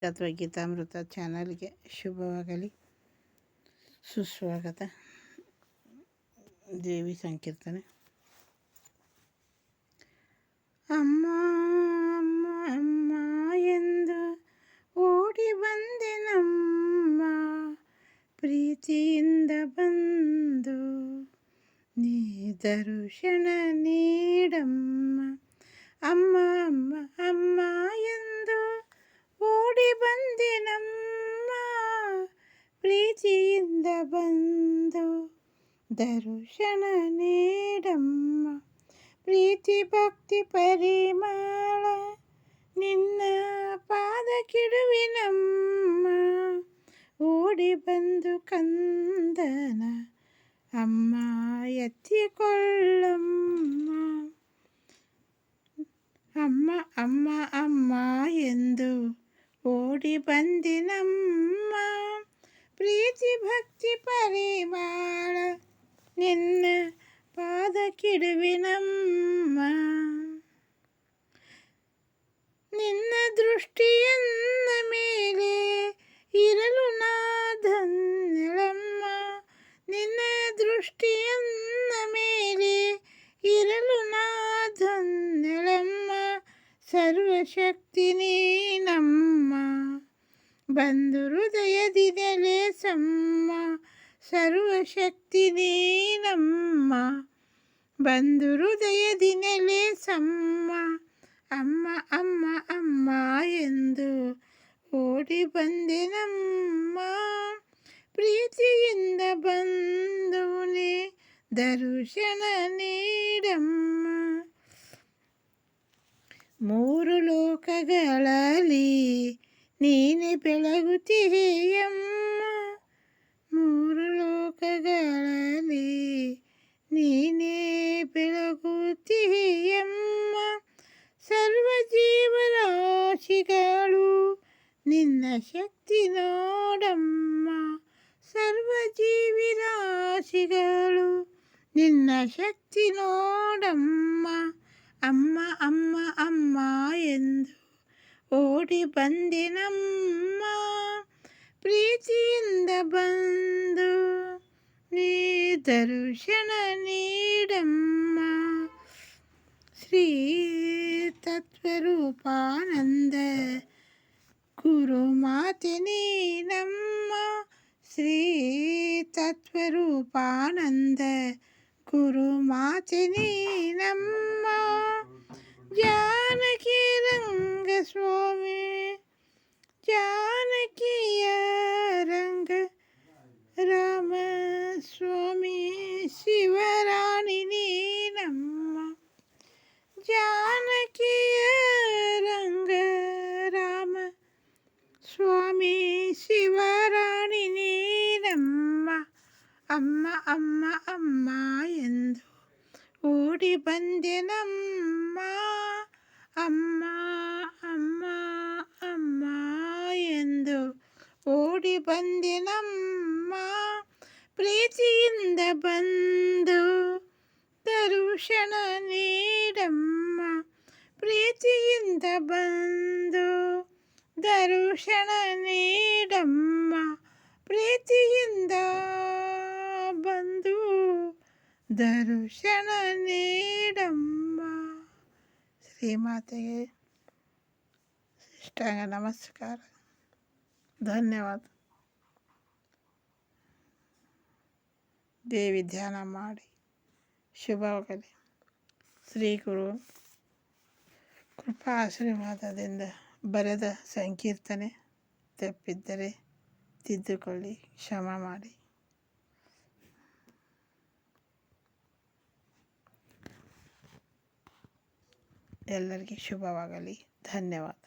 ತತ್ವಗೀತಾಮೃತ ಚಾನಲ್ಗೆ ಶುಭವಾಗಲಿ. ಸುಸ್ವಾಗತ. ದೇವಿ ಸಂಕೀರ್ತನೆ. ಅಮ್ಮ ಅಮ್ಮ ಎಂದು ಓಡಿ ಬಂದೆ ನಮ್ಮ ಪ್ರೀತಿಯಿಂದ ಬಂದು. ನೀ ದರ್ಶನ ನೀಡಮ್ಮ. ಬಂದು ದರ್ಶನ ನೀಡಮ್ಮ ಪ್ರೀತಿ ಭಕ್ತಿ ಪರಿಮಾಳ ನಿನ್ನ ಪಾದ ಕಿಡುವಿನಮ್ಮ ಓಡಿ ಬಂದು ಕಂದನ ಅಮ್ಮ ಎತ್ತಿಕೊಳ್ಳಮ್ಮ ಅಮ್ಮ ಅಮ್ಮ ಅಮ್ಮ ಎಂದು ಓಡಿ ಬಂದಿನಮ್ಮ ಪ್ರೀತಿ ಭಕ್ತಿ ಪರಿಮಾಳ ನಿನ್ನ ಪಾದ ಕಿಡುವಿನಮ್ಮ ನಿನ್ನ ದೃಷ್ಟಿಯನ್ನ ಮೇಲೆ ಇರಲು ನಾಧನ್ಯಳಮ್ಮ ನಿನ್ನ ದೃಷ್ಟಿಯನ್ನ ಮೇಲೆ ಇರಲು ನಾಧನ್ಯಳಮ್ಮ ಸರ್ವಶಕ್ತಿ ನೀನಮ್ಮ ಬಂದು ಹೃದಯದಿದಲೇ ಸಮ್ಮ ಸರ್ವಶಕ್ತಿ ನೀನಮ್ಮ ಬಂದು ಹೃದಯದಿನಲೇ ಸಮ್ಮ ಅಮ್ಮ ಅಮ್ಮ ಅಮ್ಮ ಎಂದು ಓಡಿ ಬಂದೆನಮ್ಮ ಪ್ರೀತಿಯಿಂದ ಬಂದು ನೀ ದರ್ಶನ ನೀಡಮ್ಮ ಮೂರು ಲೋಕಗಳಲ್ಲಿ ನೀನೆ ಬೆಳಗುತ್ತೀಯಮ್ಮ ನಿನ್ನ ಶಕ್ತಿ ನೋಡಮ್ಮ ಸರ್ವ ಜೀವಿರಾಶಿಗಳು ನಿನ್ನ ಶಕ್ತಿ ನೋಡಮ್ಮ ಅಮ್ಮ ಅಮ್ಮ ಅಮ್ಮ ಎಂದು ಓಡಿ ಬಂದಿನಮ್ಮ ಪ್ರೀತಿಯಿಂದ ಬಂದು ನೀ ದರ್ಶನ ನೀಡಮ್ಮ ಶ್ರೀ ತತ್ವರೂಪಾನಂದ గురుమాతిని నమ్మ శ్రీ తత్వరూపానంద గురుమాతిని నమ్మ జ్ఞాన ಅಮ್ಮ ಅಮ್ಮ ಅಮ್ಮ ಎಂದು ಓಡಿ ಬಂದೆನಮ್ಮ ಅಮ್ಮ ಅಮ್ಮ ಅಮ್ಮ ಎಂದು ಓಡಿ ಬಂದೆನಮ್ಮ ಪ್ರೀತಿಯಿಂದ ಬಂದು ದರ್ಶನ ನೀಡಮ್ಮ ಪ್ರೀತಿಯಿಂದ ಬಂದು ದರ್ಶನ ನೀಡಮ್ಮ ಪ್ರೀತಿಯಿಂದ ದರ್ಶನ ನೀಡಮ್ಮ. ಶ್ರೀಮಾತೆಗೆ ಇಷ್ಟಾಂಗ ನಮಸ್ಕಾರ. ಧನ್ಯವಾದ. ದೇವಿ ಧ್ಯಾನ ಮಾಡಿ. ಶುಭವಾಗಲಿ ಶ್ರೀ ಗುರು ಕೃಪಾ ಆಶೀರ್ವಾದದಿಂದ ಬರೆದ ಸಂಕೀರ್ತನೆ ತಪ್ಪಿದ್ದರೆ ತಿದ್ದುಕೊಳ್ಳಿ, ಕ್ಷಮ ಮಾಡಿ. ಎಲ್ಲರಿಗೆ ಶುಭವಾಗಲಿ ಧನ್ಯವಾದ